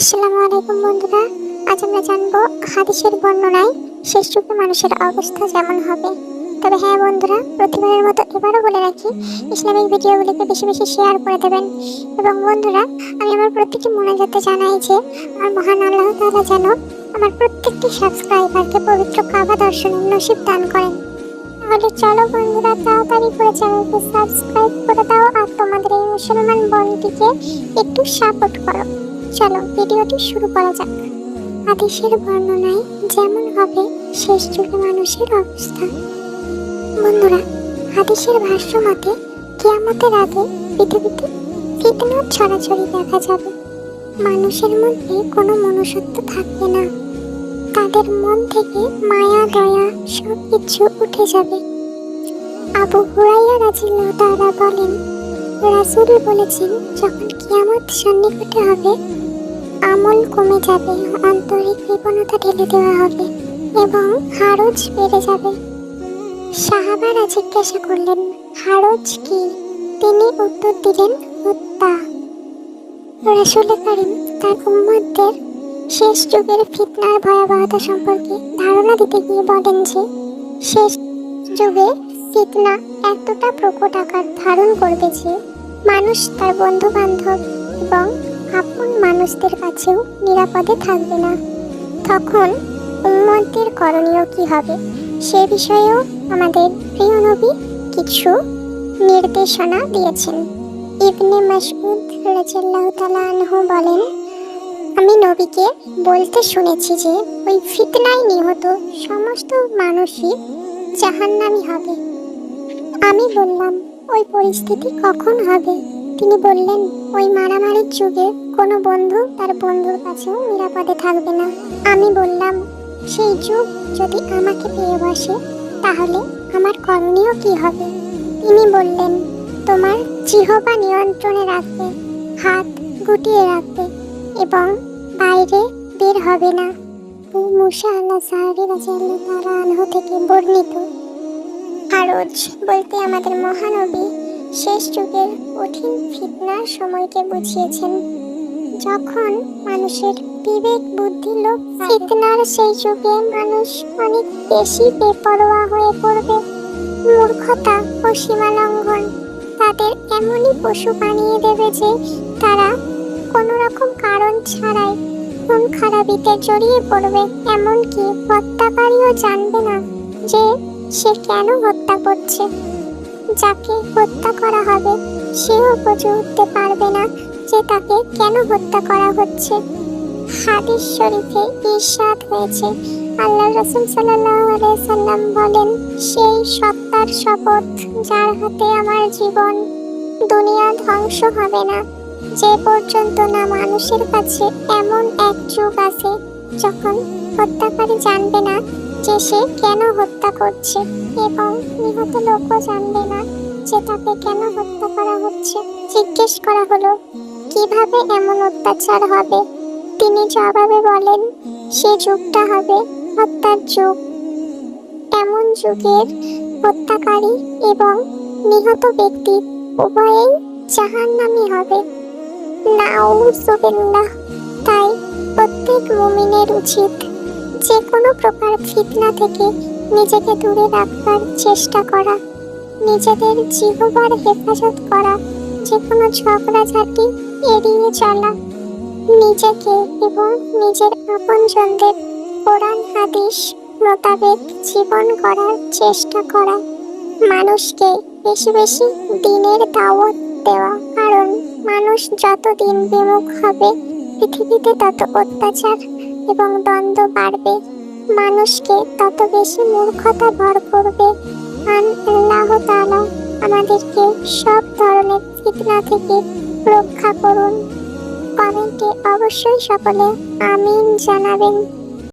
আসসালামু আলাইকুম বন্ধুরা। আজ আমরা জানব হাদিসের বর্ণনায় শেষ যুগে মানুষের অবস্থা যেমন হবে। তবে হ্যাঁ বন্ধুরা, প্রতিবারের মতো এবারও বলে রাখি, ইসলামিক ভিডিওগুলিকে বেশি বেশি শেয়ার করে দেবেন। এবং বন্ধুরা, আমি আমার প্রত্যেকটি যাতে জানাই যে, আমার মহান আল্লাহ তাআলা যেন আমার প্রত্যেকটি সাবস্ক্রাইবারকে পবিত্র কাবা দর্শনের নসিব দান করেন। তাহলে চলো বন্ধুরা, তাড়াতাড়ি করে চ্যানেলকে সাবস্ক্রাইব করে দাও আর তোমাদের এই মুসলমান বোনটিকে একটু সাপোর্ট করো। চলো, ভিডিওটি শুরু করা যাক। আদেশের বর্ণনায় যেমন হবে শেষ যুগে মানুষের অবস্থা। বন্ধুরা হাদিসের ভাষ্য মতে, কিয়ামতের আগে পৃথিবীতে ফিতনার ছড়াছড়ি দেখা যাবে। মানুষের মধ্যে কোনো মনুষ্যত্ব থাকবে না। তাদের মন থেকে মায়া, দয়া সব কিছু উঠে যাবে। আবু হুরাইয়া রাজিল্লাহ তাআলা বলেন, রাসূল বলেছেন, যখন কিয়ামত সন্নিকটে হবে আমল কমে যাবে, আন্তরিক কৃপণতা ঢেলে দেওয়া হবে এবং হারজ বেড়ে যাবে। সাহাবারা জিজ্ঞাসা করলেন, হারজ কি? তিনি উত্তর দিলেন হত্যা রাসূল করিম তার উম্মতদের শেষ যুগের ফিতনার ভয়াবহতা সম্পর্কে ধারণা দিতে গিয়ে বলেন যে, শেষ যুগে ফিতনা এতটা প্রকট আকার ধারণ করবে যে, মানুষ তার বন্ধু বান্ধব এবং আপন মানুষদের কাছেও নিরাপদে থাকবে না। তখন উম্মতদের করণীয় কি হবে? সে বিষয়েও আমাদের প্রিয় নবী কিছু নির্দেশনা দিয়েছেন। ইবনে তাআলা আনহু বলেন, আমি নবীকে বলতে শুনেছি যে, ওই ফিতনায় নিহত সমস্ত মানুষই জাহান্নামী হবে। আমি বললাম, ওই পরিস্থিতি কখন হবে? তিনি বললেন ওই মারামারির যুগে কোনো বন্ধু তার বন্ধুর কাছেও নিরাপদে থাকবে না। আমি বললাম, সেই যুগ যদি আমাকে পেয়ে বসে, তাহলে আমার করণীয় কি হবে? তিনি বললেন, তোমার জিহবা নিয়ন্ত্রণে রাখবে, হাত গুটিয়ে রাখবে এবং বাইরে বের হবে না। থেকে বর্ণিত। হারজ বলতে আমাদের মহানবী শেষ যুগের কঠিন ফিতনার সময়কে বুঝিয়েছেন। যখন মানুষের বিবেক, বুদ্ধি লোক ফিতনার সেই যুগে মানুষ অনেক বেশি বেপরোয়া হয়ে পড়বে। মূর্খতা ও সীমালঙ্ঘন তাদের এমনই পশু বানিয়ে দেবে যে তারা কোনো রকম কারণ ছাড়াই খুন খারাপিতে জড়িয়ে পড়বে। এমনকি হত্যাকারীও জানবে না যে সে কেন হত্যা করছে। যাকে হত্যা করা হবে, সেও বুঝে উঠতে পারবে না যে তাকে কেন হত্যা করা হচ্ছে। হাদিস শরীফে ইরশাদ হয়েছে। আল্লাহ রসুল সাল্লাম বলেন, সেই সত্তার শপথ যার হাতে আমার জীবন, দুনিয়া ধ্বংস হবে না। যে পর্যন্ত না মানুষের কাছে এমন এক যুগ আছে যখন হত্যাকারী জানবে না যে সে কেন হত্যা করছে এবং নিহত লোকও জানবে না যে তাকে কেন হত্যা করা হচ্ছে। জিজ্ঞেস করা হলো, কীভাবে এমন অত্যাচার হবে? তিনি জবাবে বলেন, সে যুগটা হবে হত্যার যুগ। এমন যুগের হত্যাকারী এবং নিহত ব্যক্তি উভয়েই জাহান্নামী হবে। নাউজুবিল্লাহ। তাই প্রত্যেক মুমিনের উচিত যে কোনো প্রকার ফিতনা থেকে নিজেকে দূরে রাখবার চেষ্টা করা, নিজেদের জীববার হেফাজত করা যে কোনো ঝগড়াঝাটি এড়িয়ে চলা, নিজেকে এবং নিজের আপনজনদের কোরআন হাদিস মোতাবেক জীবন করার চেষ্টা করা, মানুষকে বেশি বেশি দিনের দাওয়াত দেওয়া। কারণ মানুষ যত দিন বিমুখ হবে, পৃথিবীতে তত অত্যাচার এবং দ্বন্দ্ব বাড়বে। মানুষকে তত বেশি মূর্খতা ভর করবে। আন আমাদেরকে সব ধরনের ফিতনা থেকে রক্ষা করুন। কমেন্টে অবশ্যই সকলে আমিন জানাবেন।